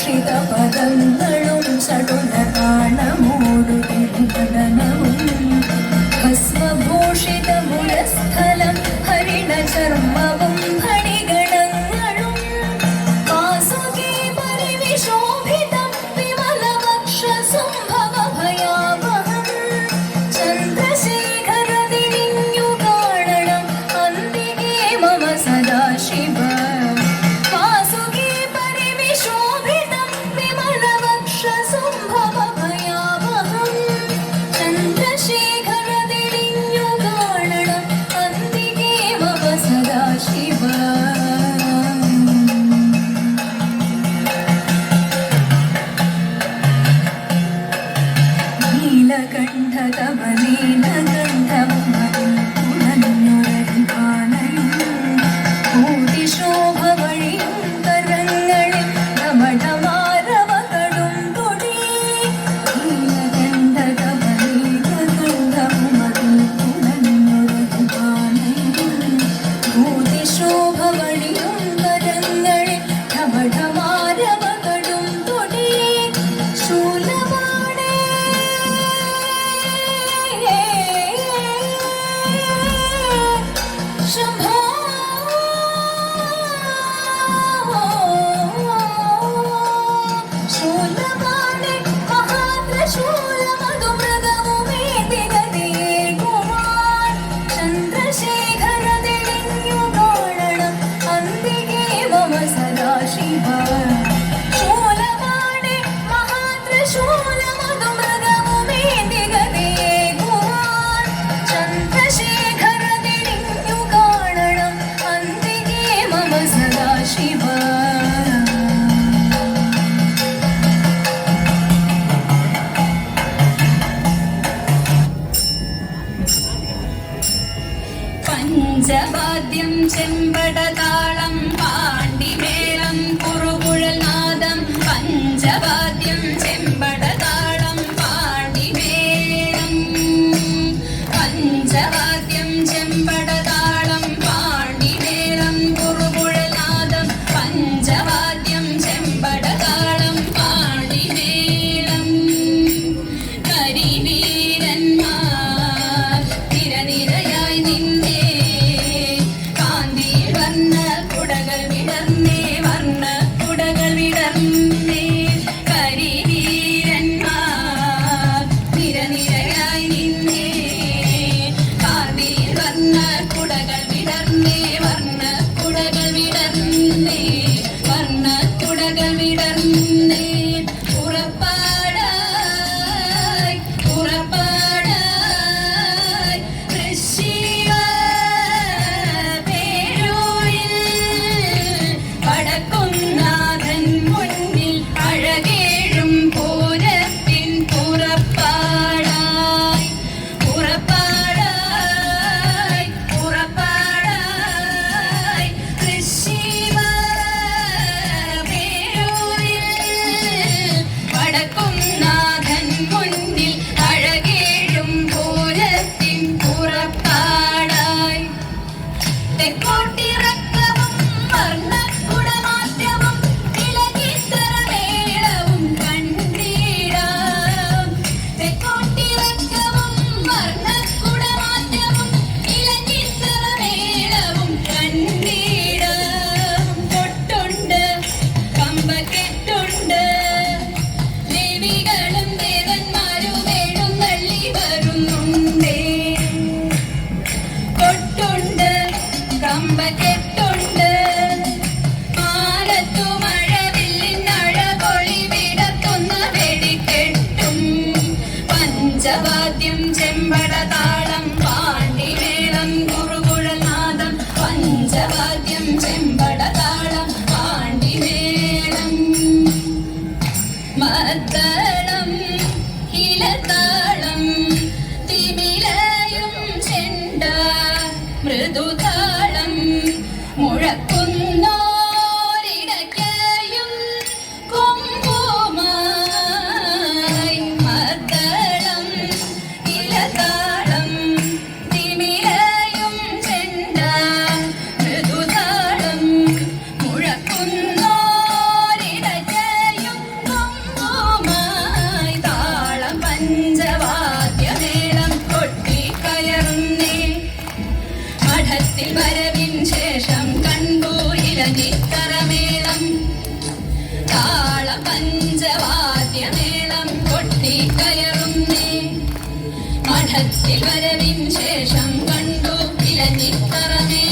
ആകർഷിത പദങ്ങളും ചടുല താളമോടും കസ്വഭൂഷിത പുരസ്ഥ വാദ്യം ചെമ്പട താളം തെക്കോട്ടിറ കനിക്കരമേളം താള പഞ്ചവാദ്യമേളം കൊട്ടിക്കയറുന്നേ മഠത്തിൽ വരവിൻ ശേഷം കണ്ടു ഇലഞ്ഞിക്കറമേ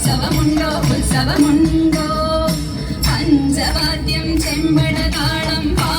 ഉത്സവമുണ്ടോ? ഉത്സവമുണ്ടോ? പഞ്ചവാദ്യം ചെമ്പട താളം പാ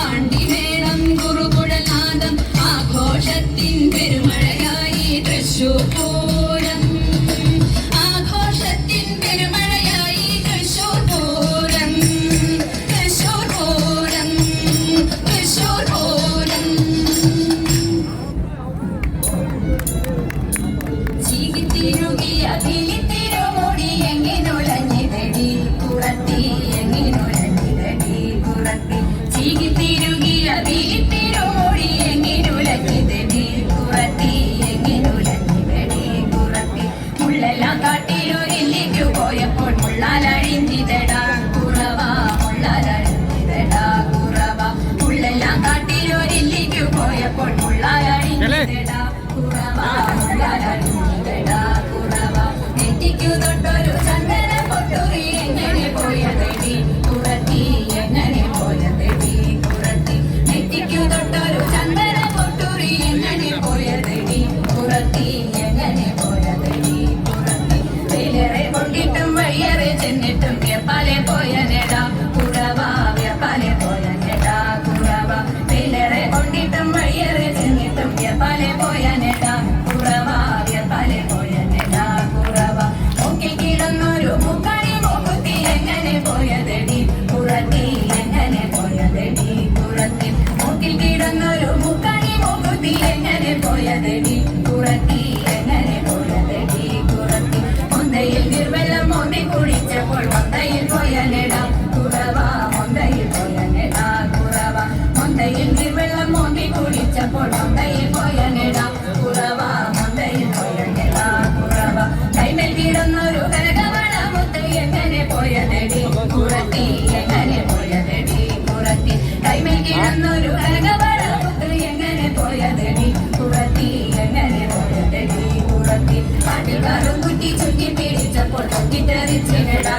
പോയതടി പുറത്തി എങ്ങനെ പോയതടി പുറത്തി? കൈമേ കിടന്നൊരു കനകവളവുകൾ എങ്ങനെ പോയതടി പുറത്തി എങ്ങനെ പോയതടി പുറത്തി? പാട്ടിൽ കാറും കുറ്റി ചുറ്റി പിടിച്ചപ്പോൾ പൊട്ടിത്തെറിച്ചിടാ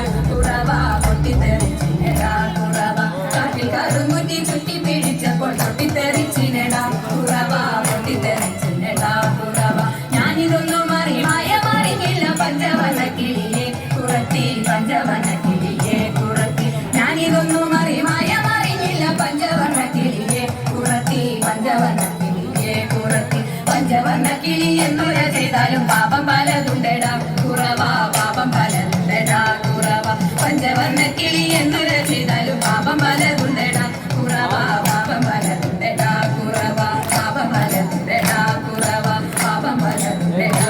എന്നാലും പാപം പലതുണ്ടടാ. കുറവ പാപം പലതുണ്ടടാ. കുറവ പഞ്ചവർണ കിളി എന്നുര ചെയ്താലും പാപം പലതുണ്ടടാ. കുറവ പാപം പലതുണ്ടടാ. കുറവ പാപം പലതുണ്ടടാ. കുറവ പാപം പലതുണ്ടടാ.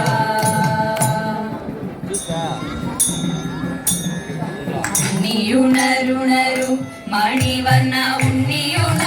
നീയുണരുണരു മണിവർണ ഉണ്ണിയുണ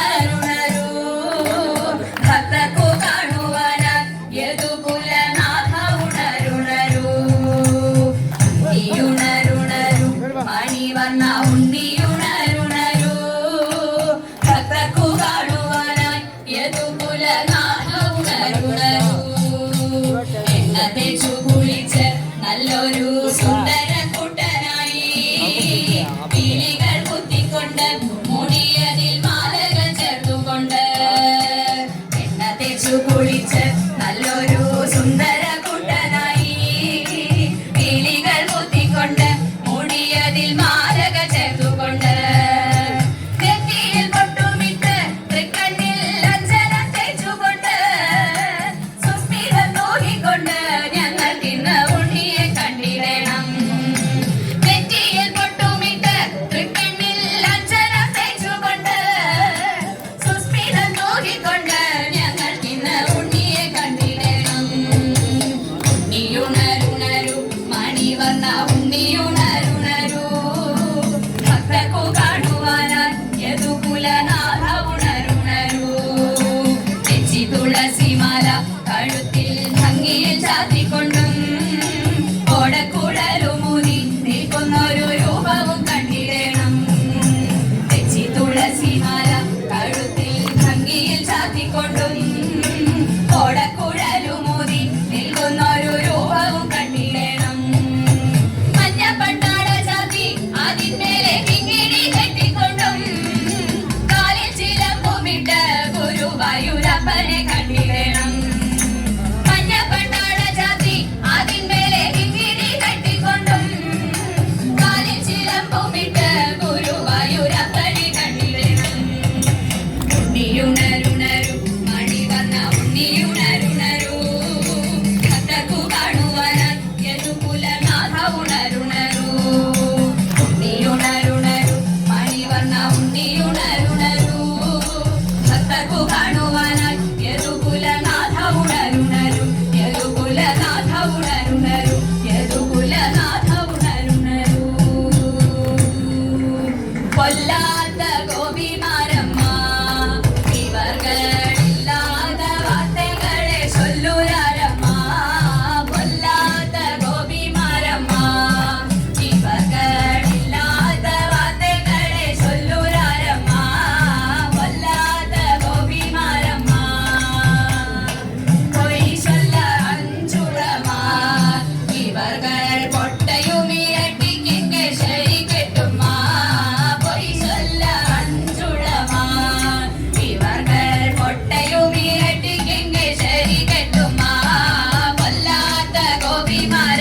be my